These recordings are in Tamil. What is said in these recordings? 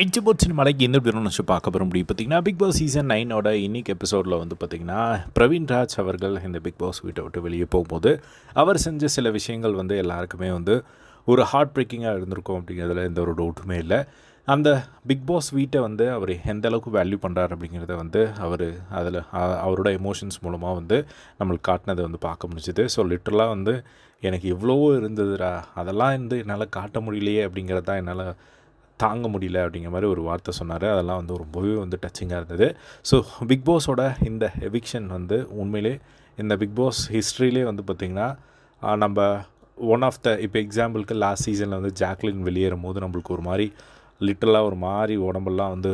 எஜ்ஜபோட்சின் மலைக்கு எந்த பேரும் நினச்சி பார்க்க போகிற முடியும். பார்த்தீங்கன்னா பிக் பாஸ் சீசன் நைனோட இன்னைக்கு எபிசோடில் வந்து பார்த்திங்கன்னா பிரவீன் ராஜ் அவர்கள் இந்த பிக் பாஸ் வீட்டை விட்டு வெளியே போகும்போது அவர் செஞ்ச சில விஷயங்கள் வந்து எல்லாருக்குமே வந்து ஒரு ஹார்ட் பிரேக்கிங்காக இருந்திருக்கும் அப்படிங்கிறதுல எந்த ஒரு டவுட்டுமே இல்லை. அந்த பிக் பாஸ் வீட்டை வந்து அவர் எந்த அளவுக்கு வேல்யூ பண்ணுறாரு அப்படிங்கிறத வந்து அவர் அதில் அவரோட எமோஷன்ஸ் மூலமாக வந்து நம்மளுக்கு காட்டினதை வந்து பார்க்க முடிஞ்சுது. ஸோ லிட்டரலாக வந்து எனக்கு எவ்வளவோ இருந்ததுடா அதெல்லாம் வந்து என்னால் காட்ட முடியலையே அப்படிங்கிறது தான் என்னால் தாங்க முடியல அப்படிங்கிற மாதிரி ஒரு வார்த்தை சொன்னார். அதெல்லாம் வந்து ரொம்பவே வந்து டச்சிங்காக இருந்தது. ஸோ பிக் பாஸோட இந்த எவிக்ஷன் வந்து உண்மையிலே இந்த பிக் பாஸ் ஹிஸ்ட்ரியிலே வந்து பார்த்திங்கன்னா நம்ம ஒன் ஆஃப் த இப்போ எக்ஸாம்பிளுக்கு லாஸ்ட் சீசனில் வந்து ஜாக்லின் வெளியேறும் போது நம்மளுக்கு ஒரு மாதிரி லிட்டலாக ஒரு மாதிரி உடம்பெல்லாம் வந்து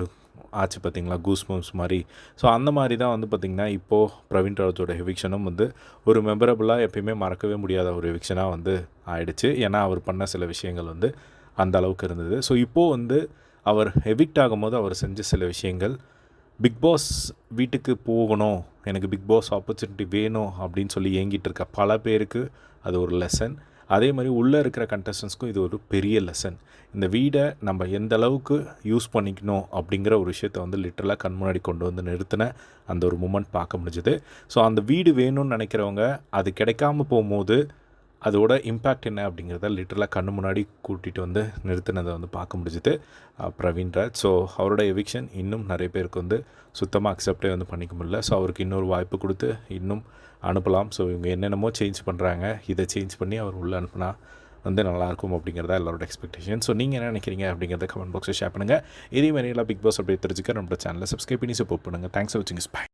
ஆச்சு பார்த்திங்களா கூஸ் மாதிரி. ஸோ அந்த மாதிரி தான் வந்து பார்த்திங்கன்னா இப்போது பிரவீன் ராஜோட எவிக்ஷனும் வந்து ஒரு மெமரபுளாக எப்பயுமே மறக்கவே முடியாத ஒரு எவிக்ஷனாக வந்து ஆயிடுச்சு. ஏன்னா அவர் பண்ண சில விஷயங்கள் வந்து அந்த அளவுக்கு இருந்தது. ஸோ இப்போது வந்து அவர் எவிக்ட் ஆகும்போது அவர் செஞ்ச சில விஷயங்கள் பிக் பாஸ் வீட்டுக்கு போகணும். எனக்கு பிக் பாஸ் ஆப்பர்ச்சுனிட்டி வேணும் அப்படின்னு சொல்லி ஏங்கிட்டு இருக்க பல பேருக்கு அது ஒரு லெசன் அதே மாதிரி உள்ளே இருக்கிற கண்டஸ்டன்ஸ்க்கும் இது ஒரு பெரிய லெசன் இந்த வீடை நம்ம எந்த அளவுக்கு யூஸ் பண்ணிக்கணும் அப்படிங்கிற ஒரு விஷயத்தை வந்து லிட்டரலாக கண் முன்னாடி கொண்டு வந்து நிறுத்தின அந்த ஒரு மூமெண்ட் பார்க்க முடிஞ்சுது. ஸோ அந்த வீடு வேணும்னு நினைக்கிறவங்க அது கிடைக்காம போகும்போது அதோட இம்பேக்ட் என்ன அப்படிங்கிறத லிட்டரலாக கண்ணு முன்னாடி கூட்டிகிட்டு வந்து நிறுத்தினதை வந்து பார்க்க முடிஞ்சுது. பிரவீன்ராஜ் பிரவீன் ஸோ அவரோட எவிக்ஷன் இன்னும் நிறைய பேருக்கு வந்து சுத்தமாக அக்செப்டே வந்து பண்ணிக்க முடியல. ஸோ அவருக்கு இன்னொரு வாய்ப்பு கொடுத்து இன்னும் அனுப்பலாம். ஸோ இவங்க என்னென்னமோ சேஞ்ச் பண்ணுறாங்க இதை சேஞ்ச் பண்ணி அவர் உள்ளே அனுப்புனா வந்து நல்லாயிருக்கும் அப்படிங்கிறத எல்லாரோட எக்ஸ்பெக்டேஷன் ஸோ நீங்கள் என்ன நினைக்கிறீங்க அப்படிங்கிறத கமெண்ட் பாக்ஸில் ஷேர் பண்ணுங்கள் இதே மாதிரி எல்லாம் பிக் பாஸ் அப்படி தெரிஞ்சுக்க நம்மளோட சேனலை சப்ஸ்கிரைப் பண்ணி சப்போர்ட் பண்ணுங்கள் தேங்க்ஸ் ஃபார் வாட்சிங் ஸ்பை